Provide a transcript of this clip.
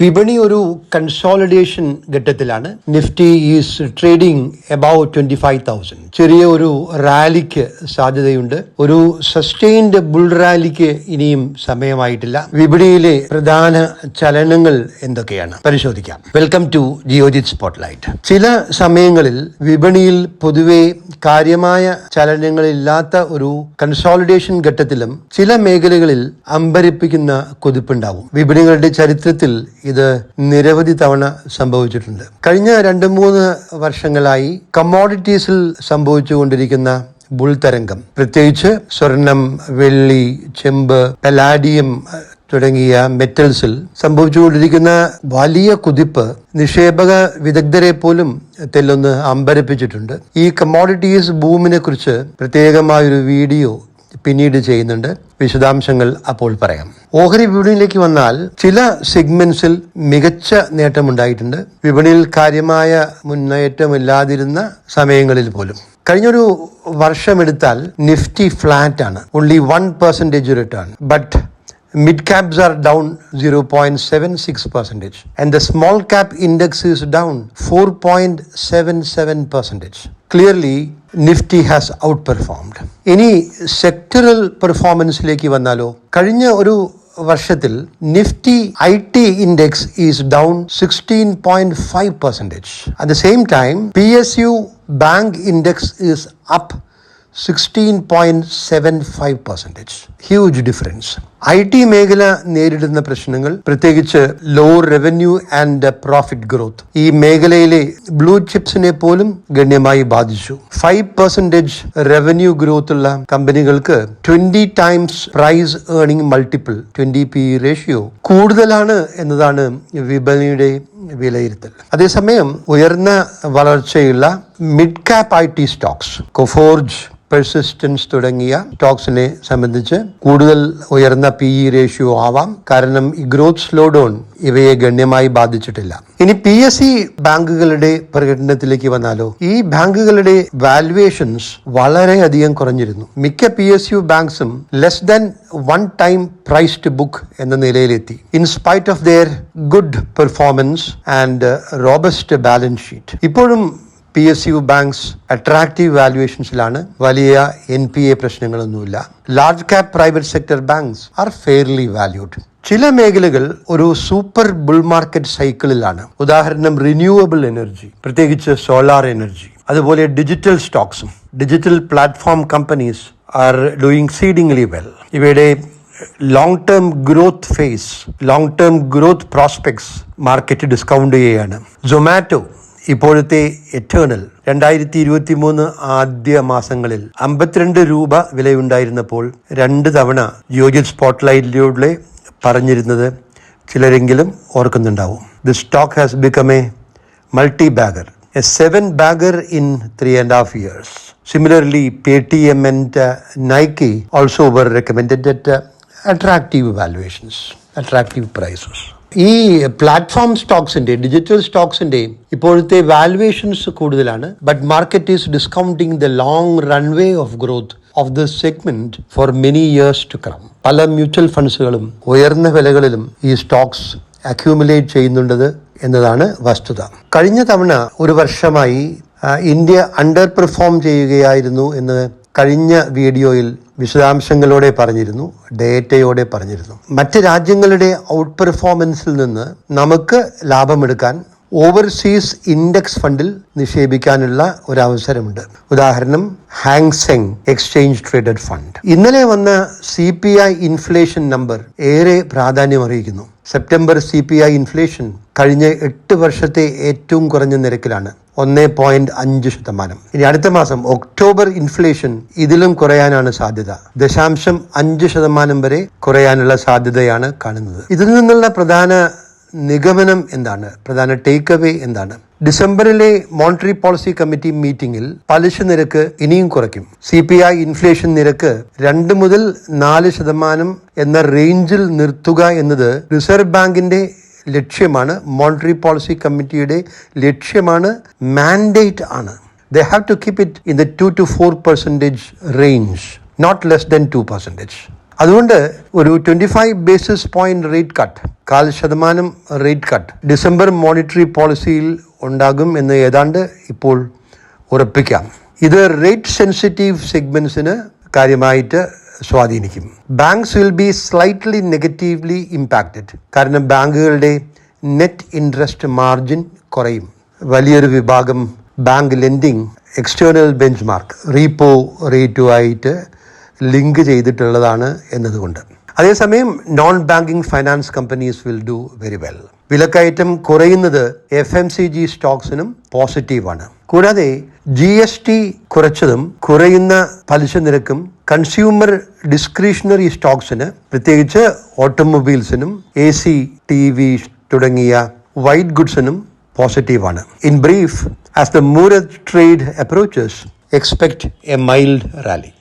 വിപണി ഒരു കൺസോളിഡേഷൻ ഘട്ടത്തിലാണ്. Nifty is trading about twenty five thousand ചെറിയ ഒരു റാലിക്ക് സാധ്യതയുണ്ട്. ഒരു സസ്റ്റെയിൻഡ് ബുൾ റാലിക്ക് ഇനിയും സമയമായിട്ടില്ല. വിപണിയിലെ പ്രധാന ചലനങ്ങൾ എന്തൊക്കെയാണ്? പരിശോധിക്കാം. വെൽക്കം ടു ജിയോജിത് സ്പോട്ട്ലൈറ്റ് ചില സമയങ്ങളിൽ വിപണിയിൽ പൊതുവെ കാര്യമായ ചലനങ്ങളില്ലാത്ത ഒരു കൺസോളിഡേഷൻ ഘട്ടത്തിലും ചില മേഖലകളിൽ അമ്പരിപ്പിക്കുന്ന കൊതിപ്പുണ്ടാവും. വിപണികളുടെ ചരിത്രത്തിൽ ഇത് നിരവധി തവണ സംഭവിച്ചിട്ടുണ്ട്. കഴിഞ്ഞ രണ്ട് മൂന്ന് വർഷങ്ങളായി കമ്മോഡിറ്റീസിൽ സംഭവിച്ചുകൊണ്ടിരിക്കുന്ന ബുൾ തരംഗം പ്രത്യേകിച്ച് സ്വർണം വെള്ളി ചെമ്പ് പെലാഡിയം തുടങ്ങിയ മെറ്റൽസിൽ സംഭവിച്ചുകൊണ്ടിരിക്കുന്ന വലിയ കുതിപ്പ് നിക്ഷേപക വിദഗ്ധരെ പോലും തെല്ലൊന്ന് അമ്പരപ്പിച്ചിട്ടുണ്ട്. ഈ കമ്മോഡിറ്റീസ് ബൂമിനെ കുറിച്ച് പ്രത്യേകമായൊരു വീഡിയോ പിന്നീട് ചെയ്യുന്നുണ്ട്. വിശദാംശങ്ങൾ അപ്പോൾ പറയാം. ഓഹരി വിപണിയിലേക്ക് വന്നാൽ ചില സെഗ്മെന്റ്സിൽ മികച്ച നേട്ടമുണ്ടായിട്ടുണ്ട്. വിപണിയിൽ കാര്യമായ മുന്നേറ്റമില്ലാതിരുന്ന സമയങ്ങളിൽ പോലും. കഴിഞ്ഞൊരു വർഷമെടുത്താൽ നിഫ്റ്റി ഫ്ലാറ്റ് ആണ്. Only one percentage return but Mid caps are down 0.76 percentage. and the small cap index is down 4.77 percentage. Clearly, Nifty has outperformed. ഇനി സെക്ടറൽ പെർഫോമൻസിലേക്ക് വന്നാലോ കഴിഞ്ഞ ഒരു വർഷത്തിൽ Nifty I T index is down sixteen point five percentage at the same time P S U bank index is up sixteen point seven five percentage huge difference I T മേഖല നേരിടുന്ന പ്രശ്നങ്ങൾ പ്രത്യേകിച്ച് low revenue and profit growth ഈ മേഖലയിലെ blue ചിപ്സിനെ പോലും ഗണ്യമായി ബാധിച്ചു. Five percentage revenue growth ഉള്ള കമ്പനികൾക്ക് twenty times price earning multiple twenty P ratio കൂടുതലാണ് എന്നതാണ് വിപണിയുടെ വിലയിരുത്തൽ. അതേസമയം ഉയർന്ന വളർച്ചയുള്ള mid cap I T stocks Coforge persistence തുടങ്ങിയ സ്റ്റോക്സിനെ സംബന്ധിച്ച് കൂടുതൽ ഉയർന്ന പി ഇ റേഷ്യോ ആവാം. കാരണം ഈ ഗ്രോത്ത് സ്ലോ ഡൗൺ ഇവയെ ഗണ്യമായി ബാധിച്ചിട്ടില്ല. ഇനി പി എസ് സി ബാങ്കുകളുടെ പ്രകടനത്തിലേക്ക് വന്നാലോ? ഈ ബാങ്കുകളുടെ വാലുവേഷൻസ് വളരെയധികം കുറഞ്ഞിരുന്നു. മിക്ക P S U ബാങ്ക്സും less than one time priced book എന്ന നിലയിലെത്തി. In spite of their good performance and robust balance sheet ഇപ്പോഴും P S U banks attractive വാല്യുവേഷൻസിലാണ് വലിയ എൻ പി എ പ്രശ്നങ്ങളൊന്നുമില്ല. Large cap private sector banks are fairly valued ചില മേഖലകൾ ഒരു super bull market സൈക്കിളിലാണ് ഉദാഹരണം renewable energy പ്രത്യേകിച്ച് solar energy അതുപോലെ digital സ്റ്റോക്സും digital platform companies are doing exceedingly well ഇവയുടെ long term growth phase long term growth prospects market discount ചെയ്യുകയാണ്. സൊമാറ്റോ ഇപ്പോഴത്തെ എറ്റേണൽ രണ്ടായിരത്തി ഇരുപത്തി മൂന്ന് ആദ്യ മാസങ്ങളിൽ അമ്പത്തിരണ്ട് രൂപ വിലയുണ്ടായിരുന്നപ്പോൾ രണ്ട് തവണ യോജിത് സ്പോട്ട്ലൈറ്റിലൂടെ പറഞ്ഞിരുന്നത് ചിലരെങ്കിലും ഓർക്കുന്നുണ്ടാവും. The stock has become a multi bagger a seven bagger in three and half years similarly Paytm and Nykaa also were recommended at attractive valuations attractive prices ഈ പ്ലാറ്റ്ഫോം സ്റ്റോക്സിന്റെ ഡിജിറ്റൽ സ്റ്റോക്സിന്റെയും ഇപ്പോഴത്തെ വാലുവേഷൻസ് കൂടുതലാണ്. But market is discounting the long runway of growth of the segment for many years to come പല mutual ഫണ്ട്സുകളും ഉയർന്ന വിലകളിലും ഈ സ്റ്റോക്സ് അക്യൂമുലേറ്റ് ചെയ്യുന്നുണ്ടത് എന്നതാണ് വസ്തുത. കഴിഞ്ഞ തവണ ഒരു വർഷമായി ഇന്ത്യ അണ്ടർ പെർഫോം ചെയ്യുകയായിരുന്നു എന്ന് കഴിഞ്ഞ വീഡിയോയിൽ വിശദാംശങ്ങളോടെ പറഞ്ഞിരുന്നു ഡേറ്റയോടെ പറഞ്ഞിരുന്നു. മറ്റ് രാജ്യങ്ങളുടെ ഔട്ട് പെർഫോമൻസിൽ നിന്ന് നമുക്ക് ലാഭമെടുക്കാൻ ഓവർസീസ് ഇൻഡെക്സ് ഫണ്ടിൽ നിക്ഷേപിക്കാനുള്ള ഒരു അവസരമുണ്ട് ഉദാഹരണം ഹാങ്സെങ് എക്സ്ചേഞ്ച് ട്രേഡഡ് ഫണ്ട് ഇന്നലെ വന്ന C P I inflation number ഏറെ പ്രാധാന്യം അറിയിക്കുന്നു September C P I inflation കഴിഞ്ഞ എട്ട് വർഷത്തെ ഏറ്റവും കുറഞ്ഞ നിരക്കിലാണ്. ഒന്ന് പോയിന്റ് അഞ്ച് ശതമാനം. ഇനി അടുത്ത മാസം ഒക്ടോബർ ഇൻഫ്ലേഷൻ ഇതിലും കുറയാനാണ് സാധ്യത. ദശാംശം അഞ്ച് ശതമാനം വരെ കുറയാനുള്ള സാധ്യതയാണ് കാണുന്നത്. ഇതിൽ നിന്നുള്ള പ്രധാന നിഗമനം എന്താണ്? പ്രധാന ടേക്ക് അവേ എന്താണ്? ഡിസംബറിലെ മോണിറ്ററി പോളിസി കമ്മിറ്റി മീറ്റിംഗിൽ പലിശ നിരക്ക് ഇനിയും കുറയ്ക്കും. സി പി ഐ ഇൻഫ്ലേഷൻ നിരക്ക് രണ്ട് മുതൽ നാല് ശതമാനം എന്ന റേഞ്ചിൽ നിർത്തുക എന്നത് റിസർവ് ബാങ്കിന്റെ ലക്ഷ്യമാണ്. മോണിറ്ററി പോളിസി കമ്മിറ്റിയുടെ ലക്ഷ്യമാണ്. മാൻഡേറ്റ് ആണ്. They have to keep it in the two two four percentage range not less than two percentage അതുകൊണ്ട് ഒരു twenty five basis point rate cut കാൽ ശതമാനം റേറ്റ് കട്ട് ഡിസംബർ മോണിറ്ററി പോളിസിയിൽ ഉണ്ടാകും എന്ന് ഏതാണ്ട് ഇപ്പോൾ ഉറപ്പിക്കാം. ഇത് റേറ്റ് സെൻസിറ്റീവ് സെഗ്മെന്റ്സിന് കാര്യമായിട്ട് സ്വാധീനിക്കും. Banks will be slightly negatively impacted കാരണം ബാങ്കുകളുടെ നെറ്റ് ഇൻട്രസ്റ്റ് മാർജിൻ കുറയും. വലിയൊരു വിഭാഗം bank lending external bench mark repo റേറ്റുമായിട്ട് link ചെയ്തിട്ടുള്ളതാണ് എന്നതുകൊണ്ട്. അതേസമയം non banking finance companies will do very well വിലക്കയറ്റം കുറയുന്നത് എഫ് എം സി ജി സ്റ്റോക്സിനും പോസിറ്റീവാണ്. കൂടാതെ ജി എസ് ടി കുറച്ചതും കുറയുന്ന പലിശ നിരക്കും കൺസ്യൂമർ ഡിസ്ക്രിഷണറി സ്റ്റോക്സിന് പ്രത്യേകിച്ച് ഓട്ടോമൊബൈൽസിനും എ സി ടി വി തുടങ്ങിയ വൈറ്റ് ഗുഡ്സിനും പോസിറ്റീവാണ്. In brief as the Muhurat trade approaches expect a mild rally